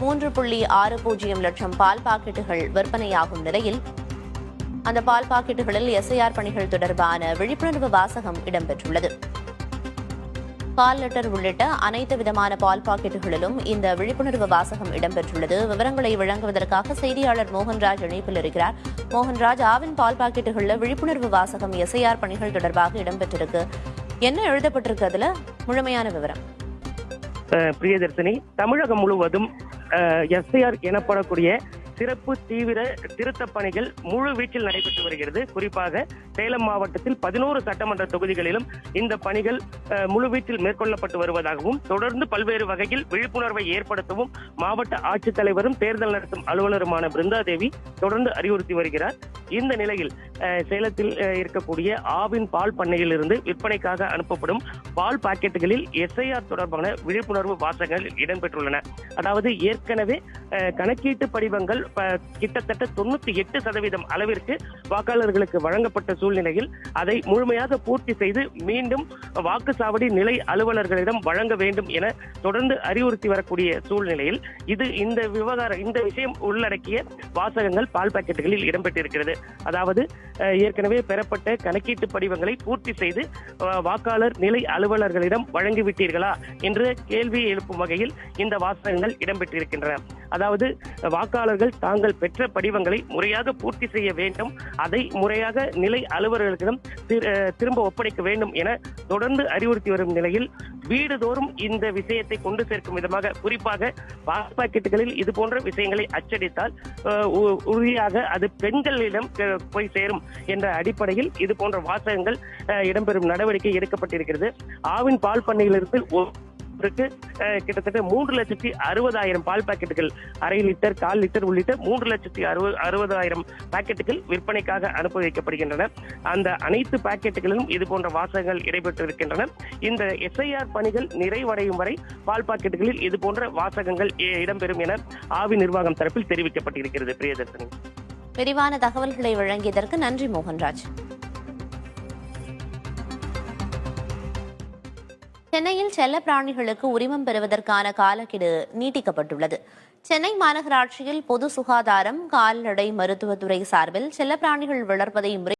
மூன்று புள்ளி ஆறு பூஜ்ஜியம் லட்சம் பால் பாக்கெட்டுகள் விற்பனையாகும் நிலையில் அந்த பால் பாக்கெட்டுகளில் எஸ்ஐஆர் பணிகள் தொடர்பான விழிப்புணர்வு வாசகம் இடம்பெற்றுள்ளது. பால் லிட்டர் உள்ளிட்ட அனைத்து விதமான பால் பாக்கெட்டுகளிலும் இந்த விழிப்புணர்வு வாசகம் இடம்பெற்றுள்ளது. விவரங்களை வழங்குவதற்காக செய்தியாளர் மோகன்ராஜ் இணைப்பில் இருக்கிறார். மோகன்ராஜ் ஆவின் பால் பாக்கெட்டுகளில் விழிப்புணர்வு வாசகம் எஸ்ஐஆர் பணிகள் தொடர்பாக இடம்பெற்றிருக்கு. என்ன எழுதப்பட்டிருக்கு அதுல? முழுமையான விவரம். பிரியதர்சினி தமிழகம் முழுவதும் எஸ்ஐஆர் எனப்படக்கூடிய சிறப்பு தீவிர திருத்த பணிகள் முழு வீச்சில் நடைபெற்று வருகிறது. குறிப்பாக சேலம் மாவட்டத்தில் பதினோரு சட்டமன்ற தொகுதிகளிலும் இந்த பணிகள் முழுவீச்சில் முழு வீச்சில் மேற்கொள்ளப்பட்டு வருவதாகவும் தொடர்ந்து பல்வேறு வகையில் விழிப்புணர்வை ஏற்படுத்தவும் மாவட்ட ஆட்சித்தலைவரும் தேர்தல் நடத்தும் அலுவலருமான பிருந்தாதேவி தொடர்ந்து அறிவுறுத்தி வருகிறார். இந்த நிலையில் சேலத்தில் இருக்கக்கூடிய ஆவின் பால் பண்ணையில் இருந்து விற்பனைக்காக அனுப்பப்படும் பால் பாக்கெட்டுகளில் எஸ்ஐஆர் தொடர்பான விழிப்புணர்வு வாசகங்கள் இடம்பெற்றுள்ளன. அதாவது ஏற்கனவே கணக்கீட்டு படிவங்கள் கிட்டத்தட்ட தொண்ணூத்தி எட்டு சதவீதம் அளவிற்கு வாக்காளர்களுக்கு வழங்கப்பட்ட சூழ்நிலையில் அதை முழுமையாக பூர்த்தி செய்து மீண்டும் வாக்குச்சாவடி நிலை அலுவலர்களிடம் வழங்க வேண்டும் என தொடர்ந்து அறிவுறுத்தி வரக்கூடிய சூழ்நிலையில் இது இந்த விவகாரம் இந்த விஷயம் உள்ளடக்கிய வாசகங்கள் பால் பாக்கெட்டுகளில் இடம்பெற்றிருக்கிறது. அதாவது அஹ், ஏற்கனவே பெறப்பட்ட கணக்கீட்டு படிவங்களை பூர்த்தி செய்து வாக்காளர் நிலை அலுவலர்களிடம் வழங்கிவிட்டீர்களா என்று கேள்வி எழுப்பும் வகையில் இந்த வாசகங்கள் இடம்பெற்றிருக்கின்றன. அதாவது வாக்காளர்கள் தாங்கள் பெற்ற படிவங்களை முறையாக பூர்த்தி செய்ய வேண்டும். அதை முறையாக நிலை அலுவலர்களிடம் திரும்ப ஒப்படைக்க வேண்டும் என தொடர்ந்து அறிவுறுத்தி வரும் நிலையில் வீடுதோறும் இந்த விஷயத்தை கொண்டு சேர்க்கும் விதமாக குறிப்பாக பாஸ் பாக்கெட்டுகளில் இது போன்ற விஷயங்களை அச்சடித்தால் உ- உறுதியாக அது பெண்களிடம் போய் சேரும் என்ற அடிப்படையில் இது போன்ற வாசகங்கள் இடம்பெறும் நடவடிக்கை எடுக்கப்பட்டிருக்கிறது. ஆவின் பால் பண்ணையிலிருந்து ஒ- கிட்டத்தட்ட மூன்று லட்சத்தி அறுபதாயிரம் பால் பாக்கெட்டுகள் அரை லிட்டர் கால் லிட்டர் உள்ளிட்ட மூன்று லட்சத்தி அறுபது அறுபதாயிரம் பாக்கெட்டுகள் விற்பனைக்காக அனுப்பி வைக்கப்படுகின்றன. அந்த அனைத்து பாக்கெட்டுகளிலும் இது போன்ற வாசகங்கள் இடம்பெற்றிருக்கின்றன இந்த எஸ்ஐஆர் பணிகள் நிறைவடையும் வரை பால் பாக்கெட்டுகளில் இது போன்ற வாசகங்கள் இடம்பெறும் என ஆவி நிர்வாகம் தரப்பில் தெரிவிக்கப்பட்டிருக்கிறது. பிரியதர்ஷினி. விரிவான தகவல்களை வழங்கியதற்கு நன்றி மோகன்ராஜ். சென்னையில் செல்ல பிராணிகளுக்கு உரிமம் பெறுவதற்கான காலக்கெடு நீட்டிக்கப்பட்டுள்ளது. சென்னை மாநகராட்சியில் பொது சுகாதாரம் கால்நடை மருத்துவத்துறை சார்பில் செல்ல பிராணிகள் வளர்ப்பதை முறை